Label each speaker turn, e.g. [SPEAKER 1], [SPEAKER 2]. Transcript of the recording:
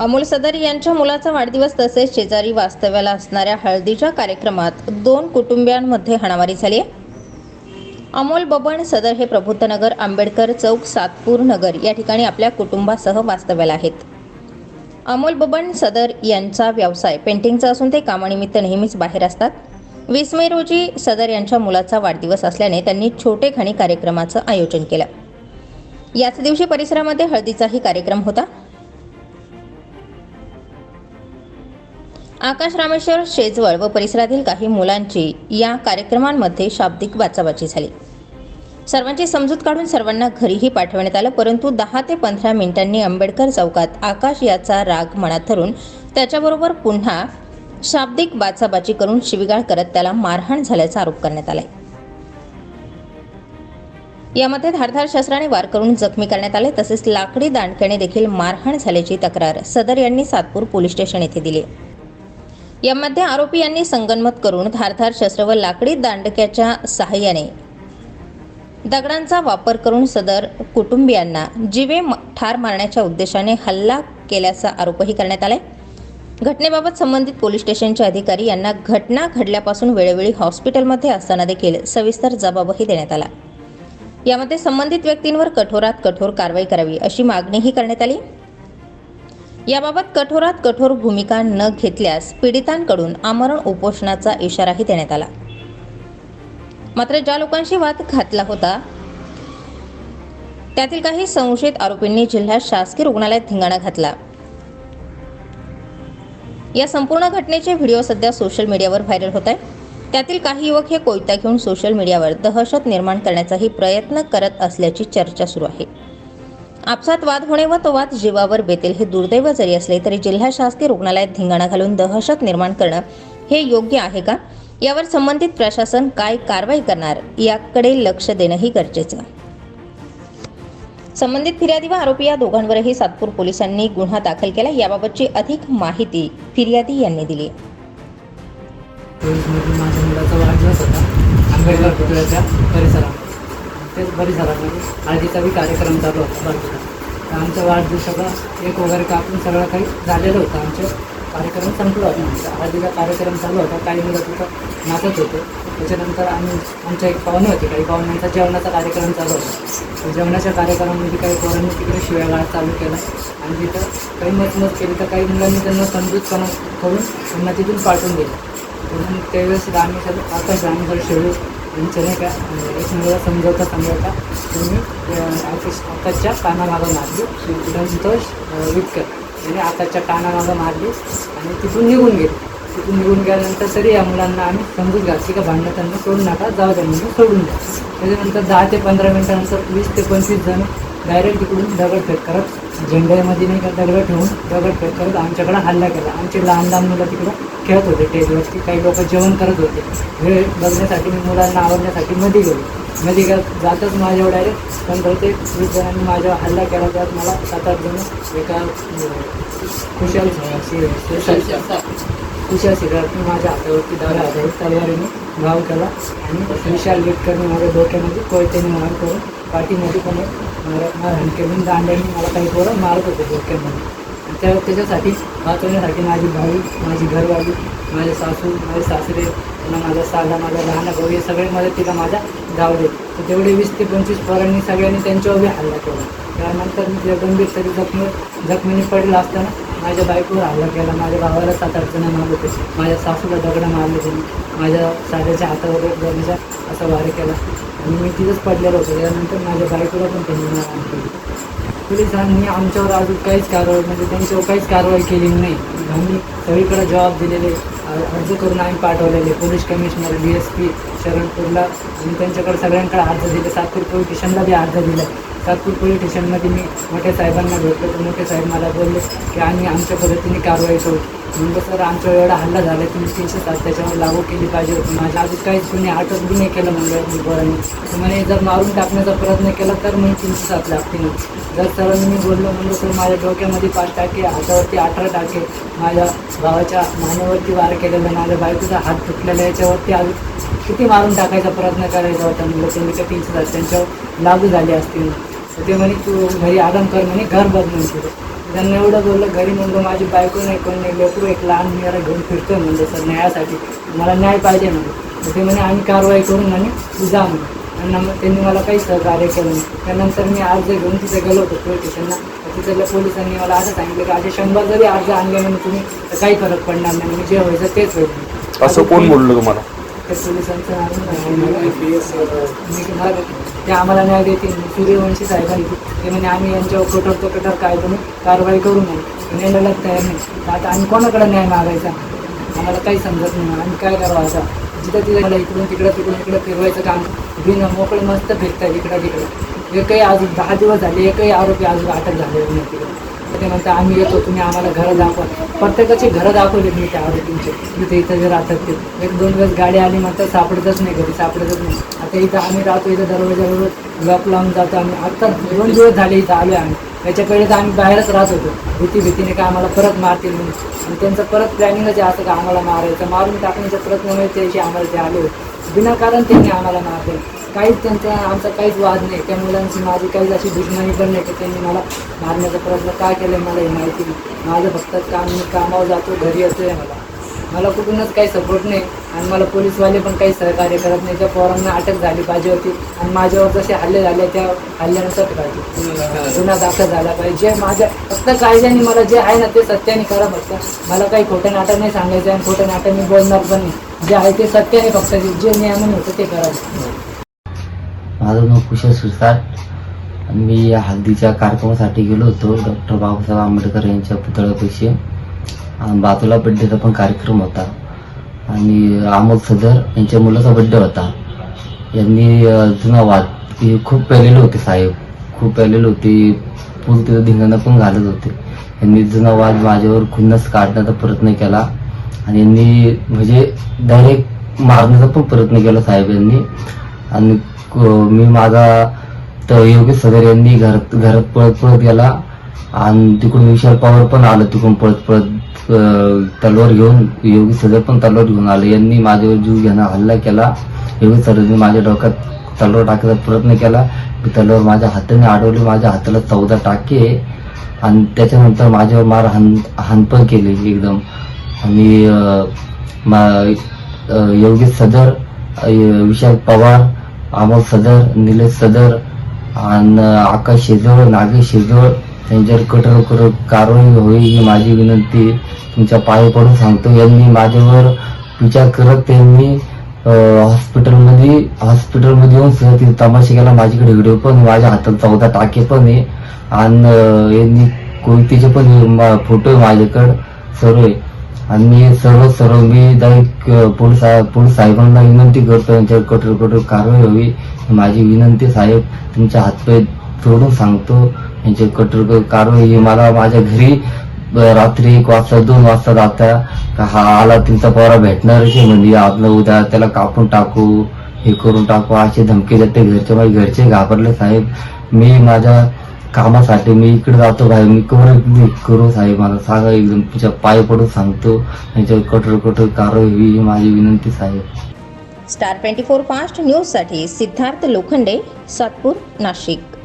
[SPEAKER 1] अमोल सदर यांच्या मुलाचा वाढदिवस तसेच शेजारी वास्तव्याला असणाऱ्या हळदीच्या कार्यक्रमात दोन कुटुंबियांमध्ये हाणामारी झाली. आहे अमोल बबन सदर हे प्रबुद्धनगर आंबेडकर चौक सातपूर नगर या ठिकाणी आपल्या कुटुंबासह वास्तव्याला आहेत. अमोल बबन सदर यांचा व्यवसाय पेंटिंगचा असून ते कामानिमित्त नेहमीच बाहेर असतात. वीस मे रोजी सदर यांच्या मुलाचा वाढदिवस असल्याने त्यांनी छोटे खाणी कार्यक्रमाचं आयोजन केलं. याच दिवशी परिसरामध्ये हळदीचाही कार्यक्रम होता. आकाश रामेश्वर शेजवळ व परिसरातील काही मुलांची या कार्यक्रमांमध्ये शाब्दिक बाचाबाची झाली. सर्वांची समजूत काढून सर्वांना घरीही पाठवण्यात आलं परंतु दहा ते पंधरा मिनिटांनी आंबेडकर चौकात आकाश याचा राग मनात धरून त्याच्याबरोबर पुन्हा शाब्दिक बाचाबाची करून शिविगाळ करत त्याला मारहाण झाल्याचा आरोप करण्यात आलाय. यामध्ये धारधार शस्त्राने वार करून जखमी करण्यात आले तसेच लाकडी दांडक्याने देखील मारहाण झाल्याची तक्रार सदर यांनी सातपूर पोलीस स्टेशन येथे दिली. यामध्ये आरोपी यांनी संगनमत करून धारधार शस्त्र व लाकडी दांडक्याच्या सहाय्याने दगडांचा वापर करून सदर कुटुंबियांना जीवे म- ठार मारण्याच्या उद्देशाने हल्ला केल्याचा आरोपही करण्यात आलाय. घटनेबाबत संबंधित पोलीस स्टेशनचे अधिकारी यांना घटना घडल्यापासून वेळोवेळी हॉस्पिटलमध्ये असताना देखील सविस्तर जबाबही देण्यात आला. यामध्ये संबंधित व्यक्तींवर कठोरात कठोर कारवाई करावी अशी मागणीही करण्यात आली. याबाबत कठोरात कठोर भूमिका न घेतल्यास पीडितांकडून आमरण उपोषणाचा इशाराही देण्यात आला. मात्र ज्या लोकांशी वाद घातला होता त्यातील काही संशयित आरोपींनी जिल्ह्यात शासकीय रुग्णालयात धिंगाणा घातला. या संपूर्ण घटनेचे व्हिडिओ सध्या सोशल मीडियावर व्हायरल होत आहे त्यातील काही युवक हे कोयता घेऊन सोशल मीडियावर दहशत निर्माण करण्याचाही प्रयत्न करत असल्याची चर्चा सुरू आहे. आपसात वाद होणे व तो वाद जीवावर बेतेल हे दुर्दैव जरी असले तरी जिल्हा शासकीय रुग्णालयात धिंगाणा घालून दहशत निर्माण करणं हे योग्य आहे का? यावर संबंधित प्रशासन काय कारवाई करणार? याकडे लक्ष देणंही गरजेचं. संबंधित फिर्यादी व आरोपी या दोघांवरही सातपूर पोलिसांनी गुन्हा दाखल केला. याबाबतची अधिक माहिती फिर्यादी यांनी दिली.
[SPEAKER 2] माझ्या मुलाचा वाढदिवस होता. आंबेडकर पुतळ्याच्या परिसरात तेच बरी झाला म्हणजे. हळदीचा बी कार्यक्रम चालू होता. बाजूला तर आमचा वाढदिवसाचा एक वगैरे कापून सगळं काही झालेलं होतं. आमचं कार्यक्रम संपला होता. आमचा म्हणजे हळदीचा कार्यक्रम चालू होता. काही मुलं तिथं नाचत होते. त्याच्यानंतर आम्ही आमच्या एक पाहुणे होते. काही पाहुण्यांचा जेवणाचा कार्यक्रम चालू होता. जेवणाच्या कार्यक्रमामध्ये काही पोरांनी तिकडे शिव्यागाळ चालू केला. आणि तिथं काही मचमच केली. तर काही मुलांनी त्यांना समजूतपणा करून त्यांना तिथून पाठवून दिलं. म्हणून त्यावेळेस आम्ही सगळं आकाश रामेश्वर शेळू यांच्या नाही का एक मुलगा समजवता समजवता तुम्ही आकाश आकाशच्या कानामागं मारली संतोष विटकर याने म्हणजे आकाशच्या कानामागं मारली आणि तिथून निघून गेली. तिथून निघून गेल्यानंतर तरी या मुलांना आम्ही समजूत की का भांडणं त्यांना सोडून नका जाऊ द्या म्हणून सोडून द्या. त्याच्यानंतर दहा ते पंधरा मिनटानंतर वीस ते पंचवीस जण डायरेक्ट तिकडून दगडफेक करत झेंड्यामध्ये नाही का दगड ठेवून दगड करत आमच्याकडं हल्ला केला. आमचे लहान लहान मुलं तिकडं खेळत होते टेजवरती काही लोक जेवण करत होते. वेळ बघण्यासाठी मी मुलांना आवडण्यासाठी मध्ये गेलो. मध्ये गेलं. जातच माझ्यावर डायरेक्ट पण ते वीस जणांनी माझ्यावर हल्ला केला. त्यात मला सात आठ जण एका खुशाल खुशाल कुशाल माझ्या हातावरती डाव्या हातावर तलवारीने घाव केला आणि विशाल वेटकरने माझ्या डोक्यामध्ये कोयत्याने मार करून पाठीमध्ये पण एक मार मला काही पोरं मारत होते डोक्यामध्ये त्या त्याच्यासाठी वाचवण्यासाठी माझी भाऊ माझी घरवाली माझे सासू माझे सासरे पुन्हा माझा साधा माझा लहान भाऊ हे सगळे मदतीला माझ्या धावले तर तेवढे वीस ते पंचवीस पोरांनी सगळ्यांनी त्यांच्यावर हल्ला केला त्यानंतर मी गंभीर तरी जखमी जखमीने पडला असताना माझ्या बायकोवर हल्ला केला माझ्या भावाला सात आठ जण मारले होते माझ्या सासूला दगडं मारले त्यांनी माझ्या साड्याच्या हातावर दगडीचा असा वार केला आणि मी तिथंच पडलेलो होतो. त्यानंतर माझ्या बायकोला पण त्यांनी मारहाण केली. पोलिसांनी आमच्यावर अजून काहीच कारवाई म्हणजे त्यांच्यावर काहीच कारवाई केली नाही. आम्ही सगळीकडे जबाब दिलेले अर्ज करून आम्ही पाठवलेले. Police commissioner D S P शरणपूरला आणि त्यांच्याकडे सगळ्यांकडे अर्ज दिले. सातपूर पोलीस स्टेशनला बी अर्ज दिला. सातपूर पोलीस स्टेशनमध्ये मी मोठ्या साहेबांना भेटलो. तर मोठे साहेब मला बोलले की आम्ही आमच्या पद्धतीने कारवाई करू. म्हणजे सर आमच्यावर एवढा हल्ला झाला तुम्ही तीनशे तास त्याच्यावर लागू केली पाहिजे होती. माझ्या आधी काहीच तुम्ही अटक बी नाही केलं म्हणजे पोरांनी. म्हणे जर मारून टाकण्याचा प्रयत्न केला तर मी तीनशे सात लागतील. जर सरांनी मी बोललो म्हणजे सर माझ्या डोक्यामध्ये पाच टाके हातावरती अठरा टाके माझ्या भावाच्या मानेवरती वार केलेला माझ्या बायकोचा हात तुटलेला याच्यावरती आज किती मारून टाकायचा प्रयत्न करायचा होता म्हणजे तुम्ही त्या तीनशे सात त्यांच्यावर लागू झाले असतील. ते म्हणे तू घरी आराम कर म्हणे घर बघ म्हणे. त्यांना एवढं बोललं घरी म्हणलं माझी बायको नाही कोण नाही लेकरू एक लहान मुलाला घेऊन फिरतोय म्हणलं सर न्यायासाठी. मला न्याय पाहिजे म्हणलं. तर ते म्हणे आम्ही कारवाई करून म्हणे तू जा म्हणे आणि मग त्यांनी मला काही सहकार्य केलं नाही. त्यानंतर मी अर्ज घेऊन तिथे गेलो होतो पोलीस स्टेशनला तर तिथल्या पोलिसांनी मला असं सांगितलं की असे शंभर जरी अर्ज आणले म्हणजे तुम्ही तर काही फरक पडणार नाही. म्हणजे जे व्हायचं तेच होईल.
[SPEAKER 3] असं कोण बोललं तुम्हाला?
[SPEAKER 2] त्या पोलिसांचं. मी मला- ते आम्हाला न्याय देतील. सूर्यवंशी साहेबांनी ते म्हणे आम्ही यांच्यावर कठोर तो कठोर कायद्याने कारवाई करू नये. न्यायाला तयार नाही. आता आम्ही कोणाकडे न्याय मागायचा? आम्हाला काही समजत नाही आम्ही काय करावं आता जिथं तिथं मला इकडून तिकडं तिकडून इकडं फिरवायचं काम. बिन मोकळे मस्त फिरतात इकडं तिकडं. एकही आज दहा दिवस झाले एकही आरोपी अजून अटक झाले नाही तिकडे ते म्हणतात आम्ही येतो तुम्ही आम्हाला घरं दाखवा. प्रत्येकाची घरं दाखवली मी त्या तुमचे इथे इथं जर राहतात ते. एक दोन दिवस गाडी आली म्हणतात सापडतच नाही घरी सापडतच नाही. आता इथं आम्ही राहतो इथं दरवाजावर लॉक लावून जातो आम्ही. आत्ता दोन दिवस झाले इथं आलो आम्ही. याच्याकडे तर आम्ही बाहेरच राहत होतो. भीती भीतीने का आम्हाला परत मारतील म्हणून. आणि त्यांचं परत प्लॅनिंगच असं का आम्हाला मारायचं? मारून टाकण्याच्या प्रयत्नामुळे त्याशी आम्हाला ते आले होते. विनाकारण त्यांनी आम्हाला मारले. काहीच त्यांचा आमचा काहीच वाद नाही. त्या मुलांची माझी काहीच अशी दुश्मनी पण नाही की त्यांनी मला मारण्याचा प्रयत्न काय केला मला हे माहिती नाही. माझं फक्त काम मी कामावर जातो घरी येतोय मला. मला कुठूनच काही सपोर्ट नाही आणि मला पोलीसवाले पण काही सहकार्य करत नाही. त्या पोरांना अटक झाली पाहिजे होती आणि माझ्यावर जसे हल्ले झाले त्या हल्ल्यानुसार पाहिजे. गुन्हा दाखल झाला पाहिजे. जे माझ्या फक्त कायद्याने मला जे आहे ना ते सत्याने करा फक्त. मला काही खोटं नाटक नाही सांगायचं आणि खोटं नाटक मी बोलणार पण नाही. जे आहे ते सत्याने फक्त जे नियमन होतं ते करायचं.
[SPEAKER 4] माझं नाव कुशल सुरसाट मी या हल्दीच्या कार्यक्रमासाठी गेलो होतो. डॉक्टर बाबासाहेब आंबेडकर यांच्या पुतळ्यापाशी. आणि बाजूला बड्डेचा पण कार्यक्रम होता. आणि अमोल सदर यांच्या मुलाचा बड्डे होता. यांनी जुना वाद हे खूप पेलेले होते साहेब. खूप पेलेले होते. पूल तिथं धिंगाणा पण घालत होते. यांनी जुना वाद माझ्यावर खुन्नस काढण्याचा प्रयत्न केला. आणि यांनी म्हणजे डायरेक्ट मारण्याचा पण प्रयत्न केला साहेब यांनी. आणि मी माझा तर योगेश सदर यांनी घरात घरात पळत पळत गेला. आणि तिकडून विशाल पवार पण आलं तिकडून पळत पळत तलवार घेऊन. योगी सदर पण तलवार घेऊन आले. यांनी माझ्यावर जीव घेणं हल्ला केला. योगी सदरने माझ्या डोक्यात तलवार टाकायचा प्रयत्न केला. मी तलवार माझ्या हाताने अडवली. माझ्या हाताला चौदा टाके. आणि त्याच्यानंतर माझ्यावर मार हान हानपण केली एकदम. आणि मा- योगेश सदर विशाल पवार अमोल सदर निलेश सदर आणि आकाश शेजवळ नागेश शेजवळ यांच्यावर कठोर कठोर कारवाई होईल ही माझी विनंती. तुमच्या पाया पडून सांगतो. यांनी माझ्यावर विचार करत त्यांनी हॉस्पिटलमध्ये हॉस्पिटलमध्ये येऊन सह तिथे तमाशा केला. माझ्याकडे व्हिडिओ पण माझ्या हातात चौदा टाके पण आहे. आणि यांनी कोयतीचे पण फोटो आहे माझ्याकडे. सर्व आहे. आणि मी सर्व सर्व मी डायरेक्ट पोलीस साहेब पोलीस साहेबांना विनंती करतो यांच्यावर कठोर कठोर कारवाई व्हावी. माझी विनंती साहेब तुमच्या हातपाय तोडून सांगतो यांचे कठोर कारवाई ही मला माझ्या घरी रात्री एक वाजता दोन वाजता जाता का हा आला तुमचा पोरा भेटणारच असे म्हणजे आपलं उद्या त्याला कापून टाकू हे करून टाकू असे धमकी देते घरचे माझे घरचे घाबरले साहेब. मी माझ्या कामासाठी मी इकडे जातो बाहेर मी कवर करू साहेब मला सांगा एकदम तुझ्या पाय पडून सांगतो. यांच्यावर कठोर कठोर कारवाई ही माझी विनंती साहेब
[SPEAKER 1] स्टार ट्वेंटी फोर फास्ट न्यूजसाठी सिद्धार्थ लोखंडे सातपूर नाशिक.